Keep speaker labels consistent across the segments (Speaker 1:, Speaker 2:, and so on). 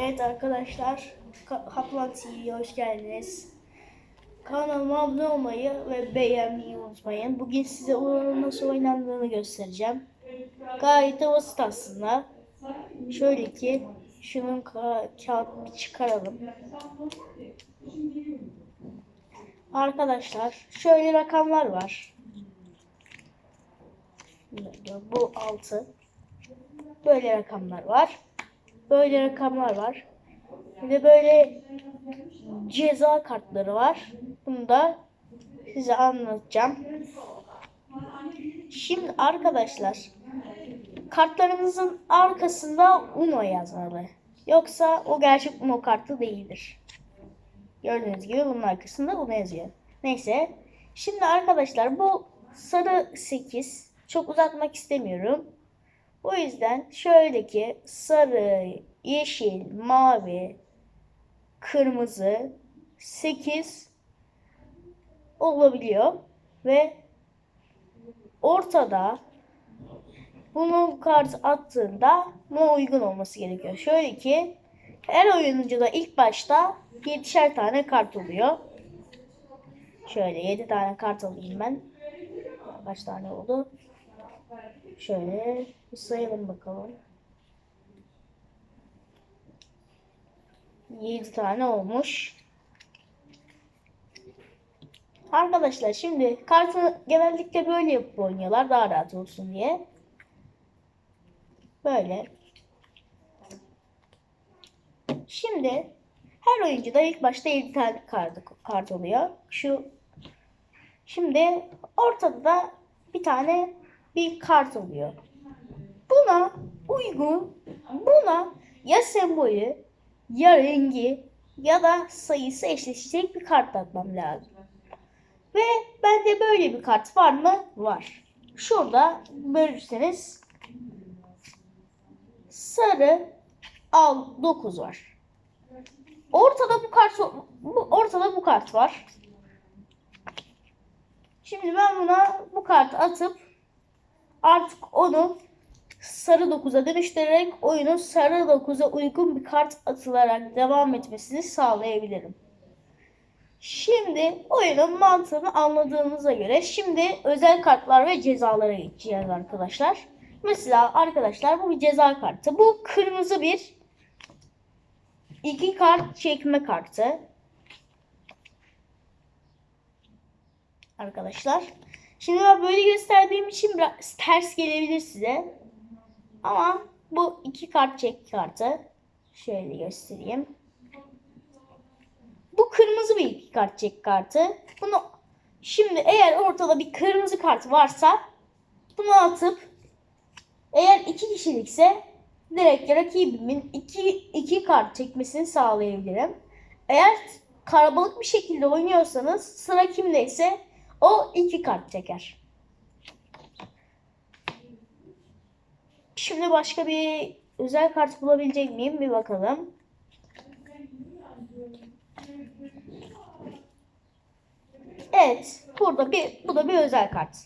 Speaker 1: Evet arkadaşlar, Ka- Kaplan TV'ye hoş geldiniz. Kanalıma abone olmayı ve beğenmeyi unutmayın. Bugün size oyunun nasıl oynandığını göstereceğim. Gayet basit aslında. Şöyle ki, şunun ka- kağıdını çıkaralım. Arkadaşlar, şöyle rakamlar var. Bu 6. Böyle rakamlar var. Böyle rakamlar var. Bir de böyle ceza kartları var. Bunu da size anlatacağım. Şimdi arkadaşlar kartlarınızın arkasında Uno yazmalı. Yoksa o gerçek Uno kartı değildir. Gördüğünüz gibi bunun arkasında Uno yazıyor. Neyse. Şimdi arkadaşlar bu sarı 8. Çok uzatmak istemiyorum. O yüzden şöyle ki sarı, yeşil, mavi, kırmızı 8 olabiliyor ve ortada bunun kart attığında buna uygun olması gerekiyor. Şöyle ki her oyuncu da ilk başta 7'şer tane kart oluyor. Şöyle 7 tane kart alayım ben. Kaç tane oldu? Şöyle bir sayalım bakalım. 7 tane olmuş. Arkadaşlar şimdi kartı genellikle böyle yapıp oynuyorlar daha rahat olsun diye. Böyle. Şimdi her oyuncuda ilk başta 7 tane kart, kart oluyor. Şu Şimdi ortada da bir tane bir kart oluyor. Buna uygun, buna ya sembolü, ya rengi ya da sayısı eşleşecek bir kart atmam lazım. Ve bende böyle bir kart var mı? Var. Şurada bölürseniz sarı al 9 var. Ortada bu kart bu, ortada bu kart var. Şimdi ben buna bu kartı atıp artık onu sarı 9'a dönüştürerek oyunun sarı 9'a uygun bir kart atılarak devam etmesini sağlayabilirim. Şimdi oyunun mantığını anladığımıza göre şimdi özel kartlar ve cezalara geçeceğiz arkadaşlar. Mesela arkadaşlar bu bir ceza kartı. Bu kırmızı bir iki kart çekme kartı. Arkadaşlar. Şimdi ben böyle gösterdiğim için biraz ters gelebilir size. Ama bu iki kart çek kartı. Şöyle göstereyim. Bu kırmızı bir iki kart çek kartı. Bunu şimdi eğer ortada bir kırmızı kart varsa bunu atıp eğer iki kişilikse direkt rakibimin iki, iki kart çekmesini sağlayabilirim. Eğer karabalık bir şekilde oynuyorsanız sıra kimdeyse o iki kart çeker. Şimdi başka bir özel kart bulabilecek miyim? Bir bakalım. Evet. Burada bir bu da bir özel kart.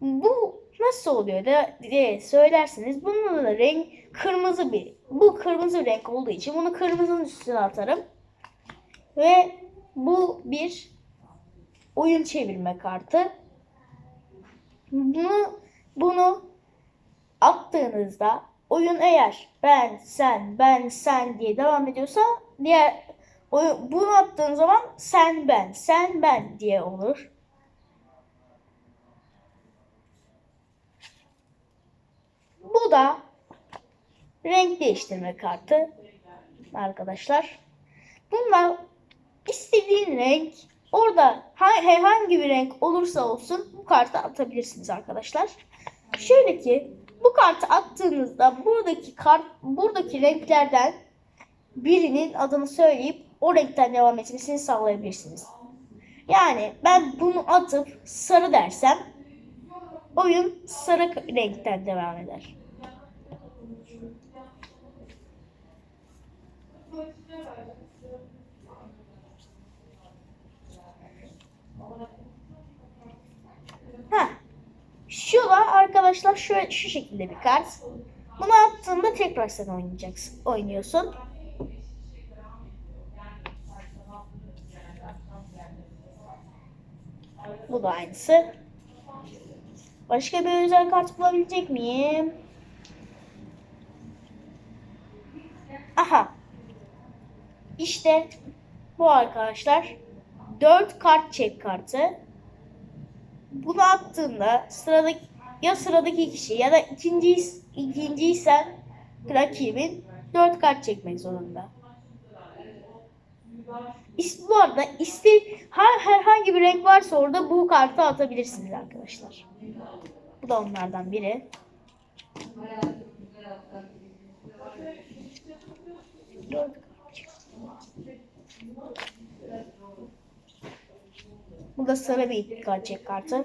Speaker 1: Bu nasıl oluyor da diye söylerseniz bunun da renk kırmızı bir. Bu kırmızı renk olduğu için bunu kırmızının üstüne atarım. Ve bu bir oyun çevirme kartı. Bunu bunu attığınızda oyun eğer ben sen ben sen diye devam ediyorsa diğer oyun, bunu attığın zaman sen ben sen ben diye olur. Bu da renk değiştirme kartı arkadaşlar. Bunlar istediğin renk orada herhangi bir renk olursa olsun bu kartı atabilirsiniz arkadaşlar. Şöyle ki bu kartı attığınızda buradaki kart buradaki renklerden birinin adını söyleyip o renkten devam etmesini sağlayabilirsiniz. Yani ben bunu atıp sarı dersem oyun sarı renkten devam eder. arkadaşlar şu, şu şekilde bir kart. Bunu attığında tekrar sen oynayacaksın, oynuyorsun. Bu da aynısı. Başka bir özel kart bulabilecek miyim? Aha. İşte bu arkadaşlar 4 kart çek kartı. Bunu attığında sıradaki ya sıradaki kişi ya da ikinci ikinciysen rakibin 4 kart çekmek zorunda. Bu arada iste her herhangi bir renk varsa orada bu kartı atabilirsiniz arkadaşlar. Bu da onlardan biri. Dört kart. Bu da sarı bir gerçek kartı.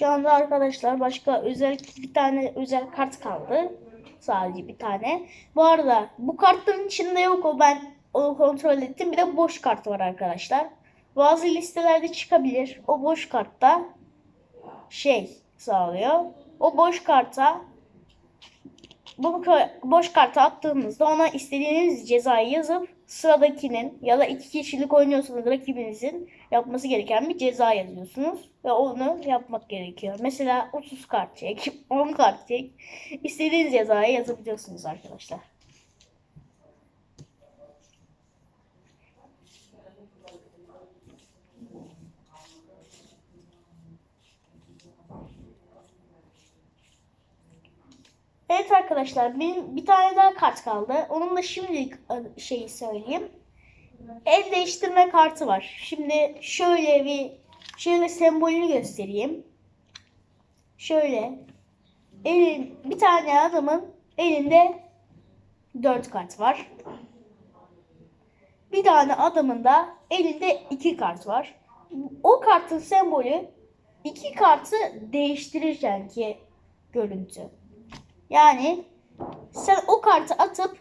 Speaker 1: Şu anda arkadaşlar başka özel bir tane özel kart kaldı. Sadece bir tane. Bu arada bu kartların içinde yok o ben onu kontrol ettim. Bir de boş kart var arkadaşlar. Bazı listelerde çıkabilir. O boş kartta şey sağlıyor. O boş karta bu boş kartı attığınızda ona istediğiniz cezayı yazıp sıradakinin ya da iki kişilik oynuyorsanız rakibinizin yapması gereken bir ceza yazıyorsunuz ve onu yapmak gerekiyor. Mesela 30 kart çek, 10 kart çek. İstediğiniz cezayı yazabiliyorsunuz arkadaşlar. Evet arkadaşlar benim bir tane daha kart kaldı. Onun da şimdilik e, şeyi söyleyeyim. El değiştirme kartı var. Şimdi şöyle bir şöyle sembolünü göstereyim. Şöyle elin bir tane adamın elinde dört kart var. Bir tane adamın da elinde iki kart var. O kartın sembolü iki kartı değiştirirken ki görüntü. Yani sen o kartı atıp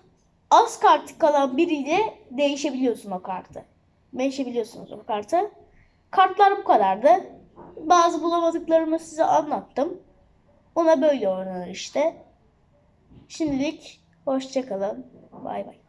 Speaker 1: az kartı kalan biriyle değişebiliyorsun o kartı. Değişebiliyorsunuz o kartı. Kartlar bu kadardı. Bazı bulamadıklarımı size anlattım. Ona böyle oynanır işte. Şimdilik hoşçakalın. Bay bay.